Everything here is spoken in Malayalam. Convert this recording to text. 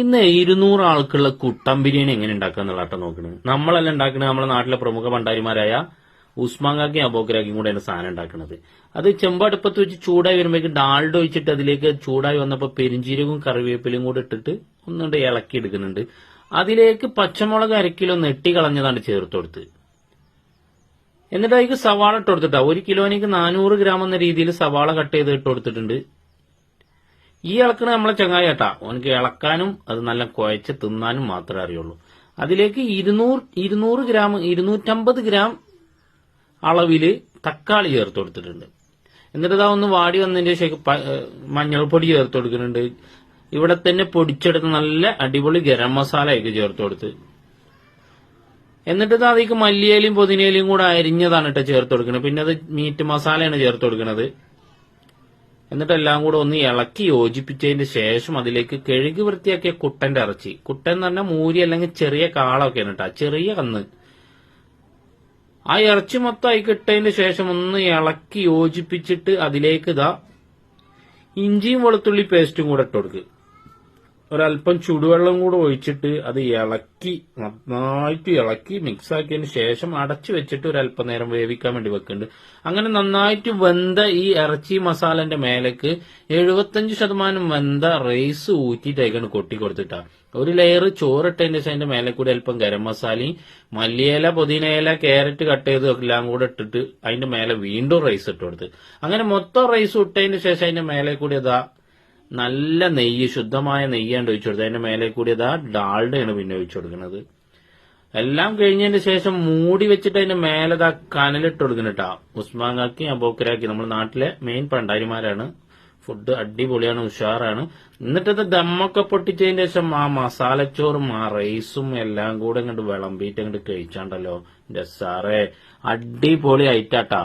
ഇന്ന് ഇരുന്നൂറ് ആൾക്കുള്ള കുട്ടം ബിരിയാണി എങ്ങനെ ഉണ്ടാക്കുക എന്നുള്ള നോക്കണത് നമ്മളെല്ലാം ഉണ്ടാക്കുന്നത് നമ്മുടെ നാട്ടിലെ പ്രമുഖ ഭണ്ഡാരിമാരായ ഉസ്മാങ്കാക്കിയും അബോക്കരാക്കിയും കൂടെയാണ് സാധനം ഉണ്ടാക്കുന്നത് അത് ചെമ്പടുപ്പത്ത് വെച്ച് ചൂടായി വരുമ്പോഴേക്കും ഡാൾഡ് ഒഴിച്ചിട്ട് അതിലേക്ക് ചൂടായി വന്നപ്പോൾ പെരിഞ്ചീരകവും കറിവേപ്പിലും കൂടെ ഇട്ടിട്ട് ഒന്നുകൊണ്ട് ഇളക്കി എടുക്കുന്നുണ്ട്. അതിലേക്ക് പച്ചമുളക് അരക്കിലോ നെട്ടി കളഞ്ഞതാണ് ചേർത്ത് കൊടുത്ത്. എന്നിട്ട് അതിക്ക് സവാള ഇട്ട് കൊടുത്തിട്ടാ. ഒരു കിലോനേക്ക് നാനൂറ് ഗ്രാം എന്ന രീതിയിൽ സവാള കട്ട് ചെയ്ത് ഇട്ട് കൊടുത്തിട്ടുണ്ട്. ഈ ഇളക്കണ നമ്മളെ ചങ്ങായിട്ടാ ഓനക്ക് ഇളക്കാനും അത് നല്ല കുഴച്ച് തിന്നാനും മാത്രമേ അറിയുള്ളൂ. അതിലേക്ക് ഇരുന്നൂറ് ഇരുന്നൂറ് ഗ്രാം ഇരുന്നൂറ്റമ്പത് ഗ്രാം അളവിൽ തക്കാളി ചേർത്ത് കൊടുത്തിട്ടുണ്ട്. എന്നിട്ട് ഒന്ന് വാടി വന്നതിന്റെ ശേഷം മഞ്ഞൾപ്പൊടി ചേർത്ത് കൊടുക്കുന്നുണ്ട്. ഇവിടെ തന്നെ പൊടിച്ചെടുത്ത് നല്ല അടിപൊളി ഗരം മസാല ഒക്കെ ചേർത്ത് കൊടുത്ത്. എന്നിട്ട് അതിലേക്ക് മല്ലിയിലയും പുതിനയിലയും കൂടെ അരിഞ്ഞതാണ് കേട്ടോ ചേർത്ത് കൊടുക്കുന്നത്. പിന്നെ അത് മീറ്റ് മസാലയാണ് ചേർത്ത് കൊടുക്കുന്നത്. എന്നിട്ട് എല്ലാം കൂടെ ഒന്ന് ഇളക്കി യോജിപ്പിച്ചതിന് ശേഷം അതിലേക്ക് കഴുകി വൃത്തിയാക്കിയ കുട്ടന്റെ ഇറച്ചി. കുട്ടൻ എന്ന് പറഞ്ഞാൽ മൂരി അല്ലെങ്കിൽ ചെറിയ കാളൊക്കെയാണ് കേട്ടോ ചെറിയ കന്ന്. ആ ഇറച്ചി മൊത്തം ആയി കിട്ടതിന് ശേഷം ഒന്ന് ഇളക്കി യോജിപ്പിച്ചിട്ട് അതിലേക്ക് ഇതാ ഇഞ്ചിയും വെളുത്തുള്ളി പേസ്റ്റും കൂടെ ഇട്ട് കൊടുക്കുക ഒരല്പം ചുടുവെള്ളം കൂടെ ഒഴിച്ചിട്ട് അത് ഇളക്കി നന്നായിട്ട് ഇളക്കി മിക്സ് ആക്കിയതിന് ശേഷം അടച്ചു വെച്ചിട്ട് ഒരു അല്പനേരം വേവിക്കാൻ വേണ്ടി വെക്കുന്നുണ്ട്. അങ്ങനെ നന്നായിട്ട് വെന്ത ഈ ഇറച്ചി മസാലന്റെ മേലേക്ക് എഴുപത്തഞ്ച് ശതമാനം വെന്ത റൈസ് ഊറ്റിട്ടേക്കാണ് കൊട്ടി കൊടുത്തിട്ടാ. ഒരു ലെയർ ചോറിട്ടതിന്റെ ശേഷം അതിന്റെ മേലെ കൂടി അല്പം ഗരം മസാലയും മല്ലിയില പുതിനയില ക്യാരറ്റ് കട്ട് ചെയ്ത് എല്ലാം കൂടെ ഇട്ടിട്ട് അതിന്റെ മേലെ വീണ്ടും റൈസ് ഇട്ട് കൊടുത്ത്. അങ്ങനെ മൊത്തം റൈസ് ഇട്ടതിന് ശേഷം അതിന്റെ മേലെ കൂടി ഇതാ നല്ല നെയ്യ് ശുദ്ധമായ നെയ്യാണ് ഒഴിച്ചു കൊടുത്തത്. അതിന്റെ മേലെ കൂടി അതാ ഡാൾഡയാണ് പിന്നെ ഒഴിച്ചു കൊടുക്കുന്നത്. എല്ലാം കഴിഞ്ഞതിന് ശേഷം മൂടി വെച്ചിട്ട് അതിന്റെ മേലെ ഇതാ കനലിട്ട് കൊടുക്കുന്നുട്ടാ ഉസ്മാങ്ങാക്കി അബോക്കരാക്കി നമ്മുടെ നാട്ടിലെ മെയിൻ പണ്ടാരിമാരാണ്. ഫുഡ് അടിപൊളിയാണ് ഉഷാറാണ്. എന്നിട്ടത് ദമ്മൊക്കെ പൊട്ടിച്ചതിന് ശേഷം ആ മസാലച്ചോറും ആ റൈസും എല്ലാം കൂടെ ഇങ്ങോട്ട് വിളമ്പിയിട്ട് അങ്ങോട്ട് കഴിച്ചാണ്ടല്ലോ. സാറേ അടിപൊളി ആയിട്ടാട്ടാ